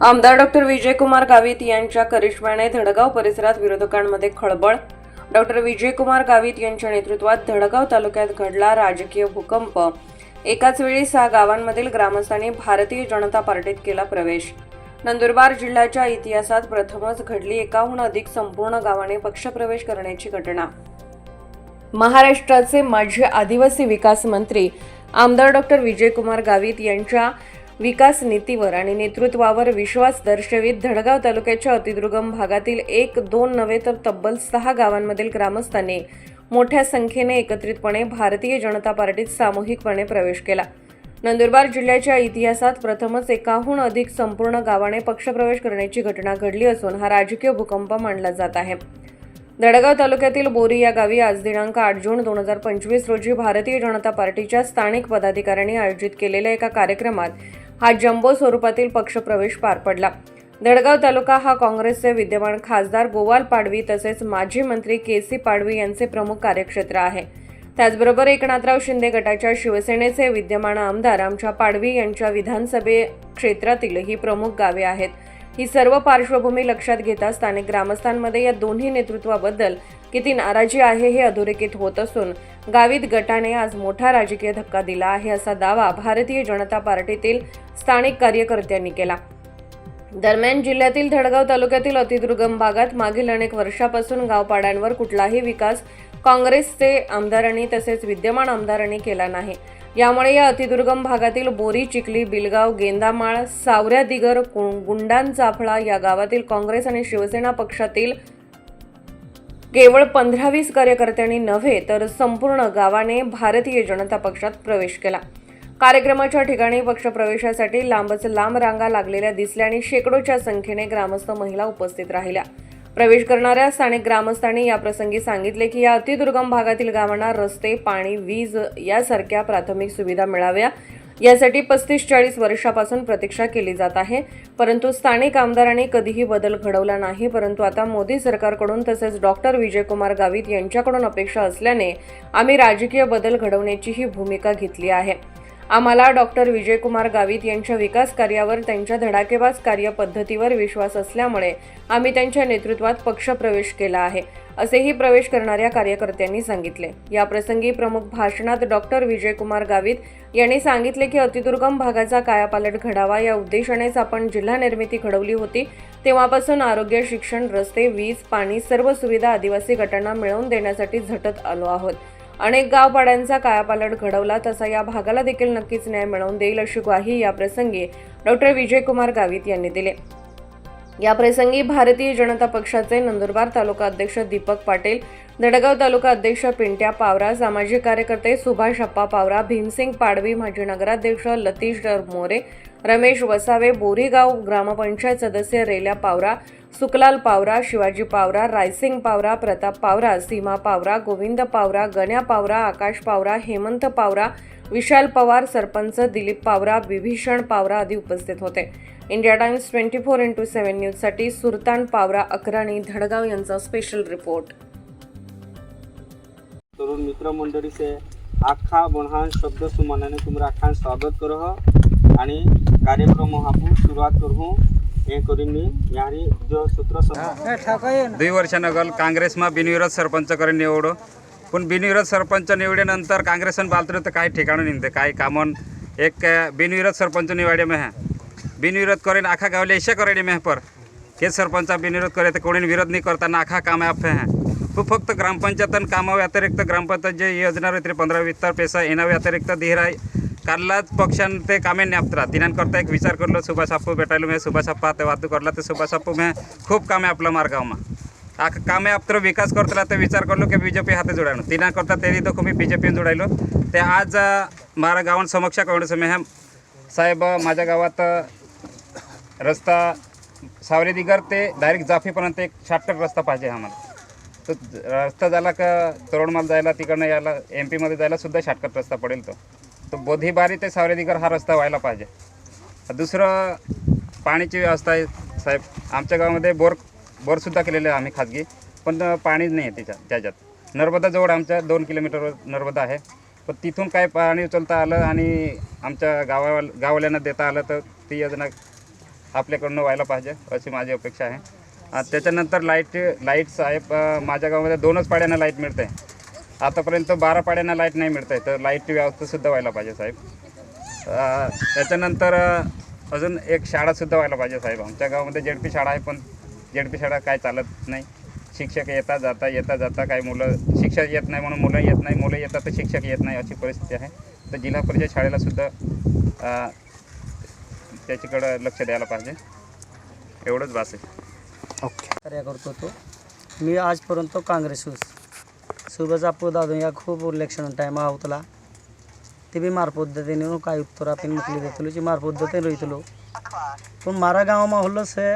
आमदार डॉक्टर विजयकुमार गावित यांच्या करिश्म्याने धडगाव परिसरात विरोधकांमध्ये खळबळ. डॉक्टर विजयकुमार गावित यांच्या नेतृत्वात धडगाव तालुक्यात घडला राजकीय भूकंप. एकाच वेळी सहा गावांमधील ग्रामस्थांनी भारतीय जनता पार्टीत केला प्रवेश. नंदुरबार जिल्ह्याच्या इतिहासात प्रथमच घडली एकाहून अधिक संपूर्ण गावाने पक्षप्रवेश करण्याची घटना. महाराष्ट्राचे माजी आदिवासी विकास मंत्री आमदार डॉक्टर विजयकुमार गावित यांच्या विकास नीतीवर आणि नेतृत्वावर विश्वास दर्शवित धडगाव तालुक्याच्या अतिदुर्गम भागातील एक दोन नव्हे तर तब्बल सहा गावांमधील ग्रामस्थांनी मोठ्या संख्येने एकत्रितपणे भारतीय जनता पार्टीत सामूहिकपणे प्रवेश केला. नंदुरबार जिल्ह्याच्या इतिहासात प्रथमच एकाहून अधिक संपूर्ण गावाने पक्षप्रवेश करण्याची घटना घडली असून हा राजकीय भूकंप मानला जात आहे. दडगाव तालुक्यातील बोरी या गावी आज दिनांक आठ जून दोन हजार पंचवीस रोजी भारतीय जनता पार्टीच्या स्थानिक पदाधिकाऱ्यांनी आयोजित केलेल्या एका कार्यक्रमात हा जम्बो स्वरूपातील पक्षप्रवेश पार पडला. दडगाव तालुका हा काँग्रेसचे विद्यमान खासदार गोवाल पाडवी तसेच माजी मंत्री के सी पाडवी यांचे प्रमुख कार्यक्षेत्र आहे. त्याचबरोबर एकनाथराव शिंदे गटाच्या शिवसेनेचे विद्यमान आमदार आमच्या पाडवी यांच्या विधानसभे क्षेत्रातील ही प्रमुख गावे आहेत. ही सर्व पार्श्वभूमी लक्षात घेता स्थानिक ग्रामस्थांमध्ये या दोन्ही नेतृत्वाबद्दल किती नाराजी आहे हे अधोरेखित होत असून गावित गटाने आज मोठा राजकीय धक्का दिला आहे असा दावा भारतीय जनता पार्टीतील स्थानिक कार्यकर्त्यांनी केला. दरम्यान जिल्ह्यातील धडगाव तालुक्यातील अतिदुर्गम भागात मागील अनेक वर्षापासून गावपाड्यांवर कुठलाही विकास काँग्रेसचे आमदारांनी तसेच विद्यमान आमदारांनी केला नाही. यामुळे या अतिदुर्गम भागातील बोरी चिखली बिलगाव गेंदामाळ सावऱ्या दिगर गुंडांचाफळा या गावातील काँग्रेस आणि शिवसेना पक्षातील केवळ पंधरा वीस कार्यकर्त्यांनी नव्हे तर संपूर्ण गावाने भारतीय जनता पक्षात प्रवेश केला. कार्यक्रमाच्या ठिकाणी पक्षप्रवेशासाठी लांबच लांब रांगा लागलेल्या दिसल्या आणि शेकडोच्या संख्येने ग्रामस्थ महिला उपस्थित राहिल्या. प्रवेश करणाऱ्या स्थानिक ग्रामस्थांनी याप्रसंगी सांगितले की या अतिदुर्गम भागातील गावांना रस्ते पाणी वीज यासारख्या प्राथमिक सुविधा मिळाव्या. यासाठी पस्तीस चाळीस वर्षापासून प्रतीक्षा केली जात आहे. परंतु स्थानिक आमदारांनी कधीही बदल घडवला नाही. परंतु आता मोदी सरकारकडून तसेच डॉक्टर विजयकुमार गावित यांच्याकडून अपेक्षा असल्याने आम्ही राजकीय बदल घडवण्याची ही भूमिका घेतली आहे. आम्हाला डॉक्टर विजयकुमार गावित यांच्या विकास कार्यावर त्यांच्या धडाकेबाज कार्यपद्धतीवर विश्वास असल्यामुळे आम्ही त्यांच्या नेतृत्वात पक्षप्रवेश केला आहे असेही प्रवेश करणाऱ्या कार्यकर्त्यांनी सांगितले. या प्रसंगी प्रमुख भाषणात डॉक्टर विजयकुमार गावित यांनी सांगितले की अतिदुर्गम भागाचा कायापालट घडावा या उद्देशानेच आपण जिल्हा निर्मिती घडवली होती. तेव्हापासून आरोग्य शिक्षण रस्ते वीज पाणी सर्व सुविधा आदिवासी गटांना मिळवून देण्यासाठी झटत आलो आहोत. अनेक गावपाड्यांचा कायापालट घडवला तसा या भागाला देखील नक्कीच न्याय मिळवून देईल अशी ग्वाही या प्रसंगी डॉक्टर विजयकुमार गावित यांनी दिले. या प्रसंगी भारतीय जनता पक्षाचे नंदुरबार तालुका अध्यक्ष दीपक पाटील दडगाव तालुका अध्यक्ष पिंट्या पावरा सामाजिक कार्यकर्ते सुभाष अप्पा पावरा भीमसिंग पाडवी माजी नगराध्यक्ष लतीश मोरे रमेश वसावे बोरीगाव ग्रामपंचायत सदस्य रेल्या पावरा सुकलाल पावरा शिवाजी पावरा रायसिंग पावरा प्रताप पावरा सीमा पावरा गोविंद पावरा गण्या पावरा आकाश पावरा हेमंत पावरा विशाल पवार सरपंच दिलीप पावरा विभीषण पावरा आदी उपस्थित होते. India Times twenty four into seven न्यूजसाठी सुलतान पावरा अकराणी धडगाव यांचा स्पेशल रिपोर्ट तरुण मित्र मंडळी से आखा बणहान शब्द सुमनाने तुमरा आखान स्वागत करो आणि कार्यक्रम आपण सुरुवात करू हे करीन मी यारी जो सूत्र सम- दुई वर्षानं गल काँग्रेसमा बिनविरोध सरपंच करून निवडो. पण बिनविरोध सरपंच निवडल्यानंतर काँग्रेसन बालतर तर काही ठिकाणं निघते काही कामं. एक बिनविरोध सरपंच निवडे में बिनविरोध करेन आखा गावले ऐसे करे में पर. हे सरपंचा बिनविरोध करे तर कोणी विरोध नाही करताना आखा काम आपे है. तो फक्त ग्रामपंचायतन कामा व्यतिरिक्त ग्रामपंचायत जे योजना रहते पंधरा वित्तर पैसा येणा व्यतिरिक्त धीर कारलाच पक्षान ते कामे न्यापतरा तिनांकरता एक विचार करलो सुभाष आप्पू भेटायलो मी सुभाष आप्पा ते वाहतूक करला ते सुभाष आप्पू मी खूप कामे आपलं मार्गावमा आ कामे आपलं विकास करतला ते विचार करलो की बीजेपी हाते जोडायलो. तिना करता तेरी देखो मी बीजेपी जोडायलो. ते आज मारा गावात समक्षा काँग्रेस मी हे साहेब माझ्या गावात रस्ता सावरे दिगर ते डायरेक्ट जाफीपर्यंत एक शॉर्टकट रस्ता पाहिजे आम्हाला. तो रस्ता झाला का तरोडमाल जायला तिकडनं यायला एम पीमध्ये जायला सुद्धा शॉर्टकट रस्ता पडेल तो. तो बोधीबारी ते सावरेदीकर हा रस्ता व्हायला पाहिजे. दुसरं पाण्याची व्यवस्था आहे साहेब. आमच्या गावामध्ये बोर बोरसुद्धा केलेले आम्ही खाजगी पण पाणीच नाही आहे त्याच्यात. त्याच्यात नर्मदाजवळ आमच्या दोन किलोमीटरवर नर्मदा आहे. पण तिथून काय पाणी उचलता आलं आणि आमच्या गावा गाववाल्यांना देता आलं तर ती योजना आपल्याकडनं व्हायला पाहिजे अशी माझी अपेक्षा आहे. त्याच्यानंतर लाइट लाइट साहेब माझ्या गावामध्ये दोनच पाड्यांना लाइट मिळते आतापर्यंत बारा पाड्यांना लाइट नाही मिळत आहे तर लाईटची व्यवस्थासुद्धा व्हायला पाहिजे साहेब. त्याच्यानंतर अजून एक शाळासुद्धा व्हायला पाहिजे साहेब. आमच्या गावामध्ये जेडपी शाळा आहे पण जेडपी शाळा काय चालत नाही. शिक्षक येता जाता येता जाता काही मुलं शिक्षक येत नाही म्हणून मुलं येत नाही मुलं येतात तर शिक्षक येत नाही अशी परिस्थिती आहे. तर जिल्हा परिषद शाळेलासुद्धा त्याच्याकडं लक्ष द्यायला पाहिजे. एवढंच बास आहे. कार्य करतो तो. मी आजपर्यंत काँग्रेस सुभाष आपू दादू या खूप इलेक्शन टाईम आवतला ते बी मार पद्धतीने काय उत्तर आपण मोकली देतलो जी मार पद्धतीने रोयतलो पण मारा गावामा होलं से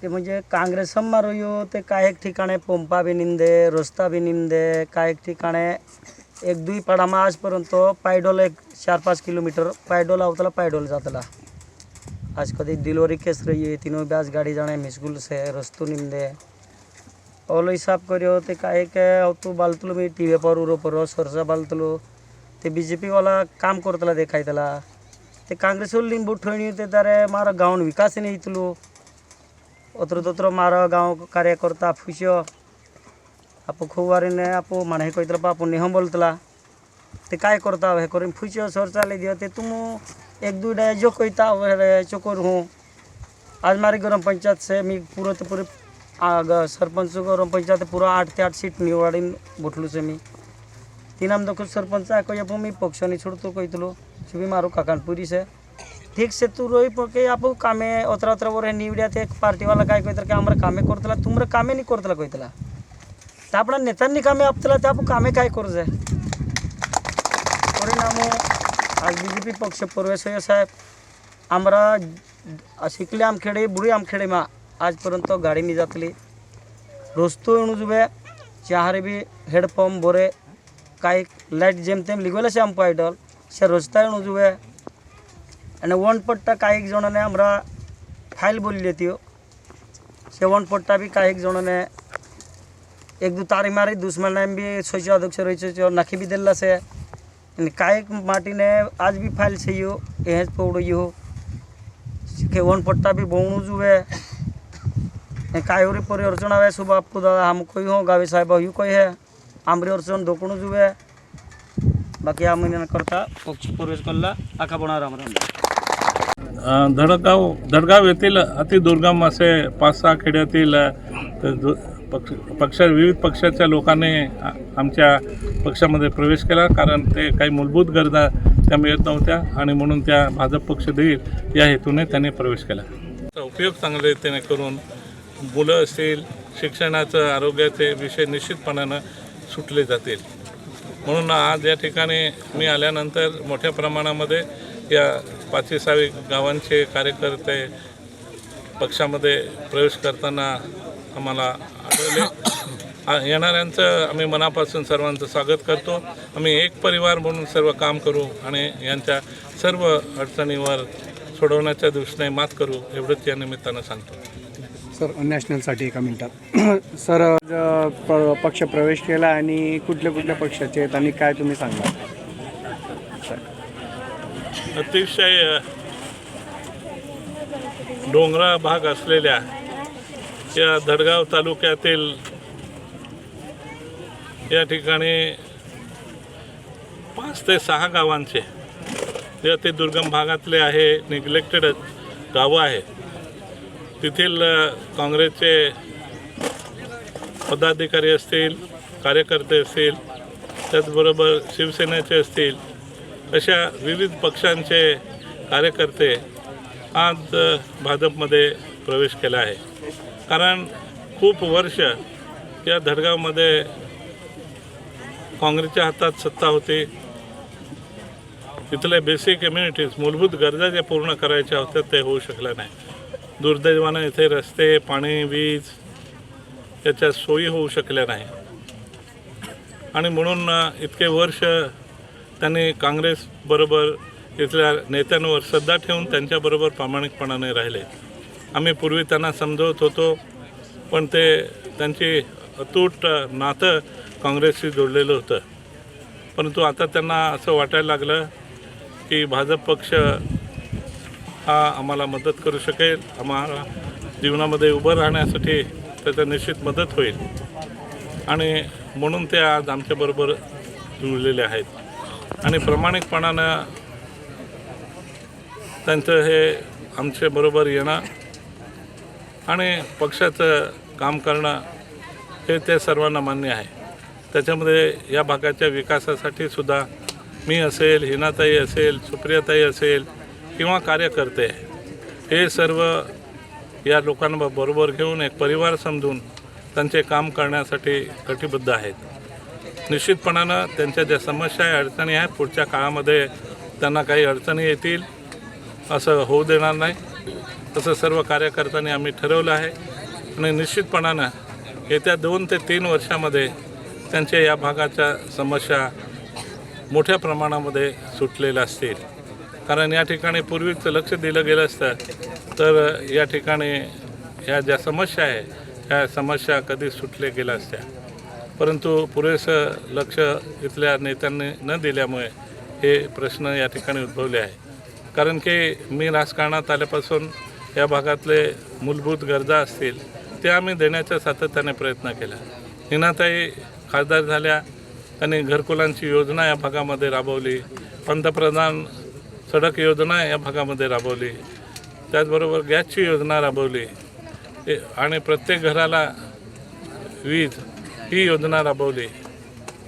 की म्हणजे काँग्रेस मारो ते काय एक ठिकाणे पंपा बी निंदे रस्ता बी निंदे काय एक ठिकाणे एक दुई पाडामा आजपर्यंत पायडोल एक चार पाच किलोमीटर पायडोल आवतला पायडोल जातला. आज कभी डिलीवरी केस रही है तीनों ब्याज गाड़ी जाने मिसगुल से रस्तु निंदे ओलो हिसाब करियो ते काहे के अवतु बालतलो मी टी व्ही पर उरो पर सरसा बालतलो ते बी जे वाला काम करतला देखायतला ते काँग्रेस लिंबू ठेवणी ते तारे मारा गावन विकास नाही इतलो अत्र तत्र मारा गाँव कार्यकर्ता फुस्यो आपो खूब वारीने आपो माणे कहतला बापू निहम बोलतला ते काय करता हे करून फुस्यो सर चाले दियो ते तुम एक दो डे जो कहता वे चोकर हूँ आज हमारी ग्राम पंचायत से मी पूरा तो पूरे आग सरपंच ग्राम पंचायत पूरा आठ ते आठ सीट निवडीन बोटलू से मी तीन आम दखो सरपंच आहे कही मी पक्ष नहीं छोड़तो कहतलो छुबी मारो काकानपुरी से ठीक से तू रोई पके आप कामे अतरा अतरा वर निवड्या ते पार्टी वाला काय कहतर की आमरा कामे करतला तुमरा कामे नहीं करतला कहतला तर आपणा नेत्यांनी कामे आपतला ते आपण कामे काय करू जाय परिणामो आज बीजेपी पक्ष प्रवेश साहेब. आमरा शिकले आमखेडे बुडी आमखेडे मा. आजपर्यंत गाडी मी जातली. रोस्तो येऊन उजवे चहारे बी हेडपंप बोरे. काही लाइट जेमतेम लिगवले शे आम पायडल शे रोजता येऊन उजवे आणि वन पट्टा काही जणांनी आमरा फाईल बोलली ती हो. शे वन पट्टा बी काही जणांनी एक दू तारी मारी दुश्मन बी सोयचे अध्यक्ष रोयचे नाखी बी दिला से અને કાયક માટીને આજ બી ફાઇલ છે યો, એ જ પવડ્યો ખેવણ પટ્ટા બી બહુણું જુએ એ કાયોરી પરી અડચણ આવે શુભ આપકો દાદા, આમ કોઈ હો ગાવે સાહેબ હયું કોઈ હે. આમરી અડચણ ધોકણું જુએ બાકી આ મહિના કરતા પક્ષ પૂર્વેજ કરલા. આખા બનાવ રામ राम धडगाव धडगाव येथील अतिदुर्गम असे पाच सहा खेड्यातील पक्ष पक्ष विविध पक्षाच्या लोकांनी आमच्या पक्षामध्ये प्रवेश केला कारण ते काही मूलभूत गरजा त्या मिळत नव्हत्या आणि म्हणून त्या भाजप पक्ष देईल या हेतूने त्यांनी प्रवेश केला. उपयोग चांगल्या रीतीने करून मुलं असतील शिक्षणाचं आरोग्याचे विषय निश्चितपणानं सुटले जातील. म्हणून आज या ठिकाणी मी आल्यानंतर मोठ्या प्रमाणामध्ये या पाचवी सहावी गावांचे कार्यकर्ते पक्षामध्ये प्रवेश करताना आम्हाला आढळले. येणाऱ्यांचं आम्ही मनापासून सर्वांचं स्वागत करतो. आम्ही एक परिवार म्हणून सर्व काम करू आणि यांच्या सर्व अडचणीवर सोडवण्याच्या दृष्टीने मात करू एवढंच या निमित्तानं सांगतो. सर नॅशनलसाठी एका मिनिटात. सर प- पक्ष प्रवेश केला आणि कुठल्या कुठल्या पक्षाचे आहेत आणि काय तुम्ही सांगा अतिशय डोंगराळ भाग असलेल्या या धडगाव तालुक्यातील या ठिकाणी पाच ते सहा गावांचे जे अति दुर्गम भागातले आहे निग्लेक्टेड गावं आहे तेथील काँग्रेसचे पदाधिकारी असतील कार्यकर्ते असतील त्याचबरोबर शिवसेनेचे असतील अशा विविध पक्षांचे कार्यकर्ते आज भाजपमध्ये प्रवेश केला आहे. कारण खूप वर्ष या धडगावमध्ये काँग्रेसच्या हातात सत्ता होती. तिथले बेसिक इम्युनिटीज मूलभूत गरजा ज्या पूर्ण करायच्या होत्या ते होऊ शकल्या नाही दुर्दैवानं इथे रस्ते पाणी वीज याच्या सोयी होऊ शकल्या नाही आणि म्हणून इतके वर्ष त्यांनी काँग्रेसबरोबर इथल्या नेत्यांवर श्रद्धा ठेवून त्यांच्याबरोबर प्रामाणिकपणाने राहिले. आम्ही पूर्वी त्यांना समजवत होतो पण ते त्यांची अतूट नातं काँग्रेसशी जोडलेलं होतं. परंतु आता त्यांना असं वाटायला लागलं की भाजप पक्ष हा आम्हाला मदत करू शकेल आम्हाला जीवनामध्ये उभं राहण्यासाठी त्याचं निश्चित मदत होईल. आणि म्हणून ते आज आमच्याबरोबर जुळलेले आहेत. आणि प्रामाणिकपणानं त्यांचं हे आमच्याबरोबर येणं आणि पक्षाचं काम करणं हे ते सर्वांना मान्य आहे. त्याच्यामध्ये या भागाच्या विकासासाठी सुद्धा मी असेल हिनाताई असेल सुप्रियाताई असेल किंवा कार्यकर्ते हे सर्व या लोकांना बरोबर घेऊन एक परिवार समजून त्यांचे काम करण्यासाठी कटिबद्ध आहेत. निश्चितपणानं त्यांच्या ज्या समस्या आहे अडचणी आहेत पुढच्या काळामध्ये त्यांना काही अडचणी येतील असं होऊ देणार नाही. तसं सर्व कार्यकर्त्यांनी आम्ही ठरवलं आहे. आणि निश्चितपणानं येत्या दोन ते तीन वर्षामध्ये त्यांच्या या भागाच्या समस्या मोठ्या प्रमाणामध्ये सुटलेल्या असतील. कारण या ठिकाणी पूर्वीचं लक्ष दिलं गेलं असतं तर या ठिकाणी ह्या ज्या समस्या आहे ह्या समस्या कधी सुटल्या गेल्या असत्या. परंतु पुरेसं लक्ष इथल्या नेत्यांनी न दिल्यामुळे हे प्रश्न या ठिकाणी उद्भवले आहे. कारण की मी राजकारणात आल्यापासून या भागातले मूलभूत गरजा असतील ते आम्ही देण्याचा सातत्याने प्रयत्न केला. हिनाताई खासदार झाल्या त्यांनी घरकुलांची योजना या भागामध्ये राबवली. पंतप्रधान सडक योजना या भागामध्ये राबवली. त्याचबरोबर गॅसची योजना राबवली. ए- आणि प्रत्येक घराला वीज ही योजना राबवली.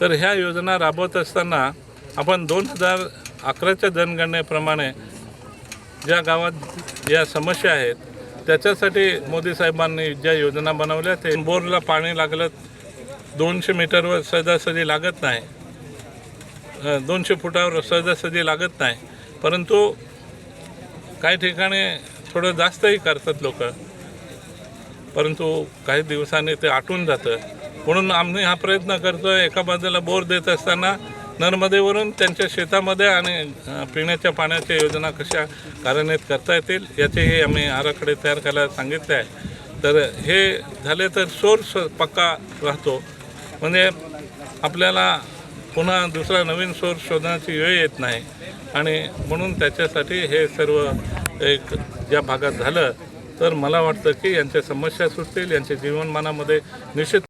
तर ह्या योजना राबवत असताना आपण दोन हजार अकराच्या जनगणनेप्रमाणे ज्या गावात या समस्या आहेत त्याच्यासाठी मोदी साहेबांनी ज्या योजना बनवल्या ते बोरला पाणी लागलं दोनशे मीटरवर सहजासहजी लागत नाही. दोनशे फुटावर सहजासहजी लागत नाही. परंतु काही ठिकाणी थोडं जास्तही करतात लोक. परंतु काही दिवसांनी ते आटून जातं. म्हणून आम्ही हा प्रयत्न करतोय एका बाजूला बोर देत असताना नर्मदेवरून त्यांच्या शेतामध्ये आणि पिण्याच्या पाण्याच्या योजना कशा कार्यान्वित करता येतील याचेही आम्ही आराखडे तयार करायला सांगितले आहे. तर हे झाले तर सोर्स पक्का राहतो. म्हणजे आपल्याला पुन्हा दुसरा नवीन सोर्स शोधण्याची वेळ येत नाही. आणि म्हणून त्याच्यासाठी हे सर्व एक ज्या भागात झालं तर मला वाटतं की यांच्या समस्या सुटतील यांच्या जीवनमानामध्ये निश्चित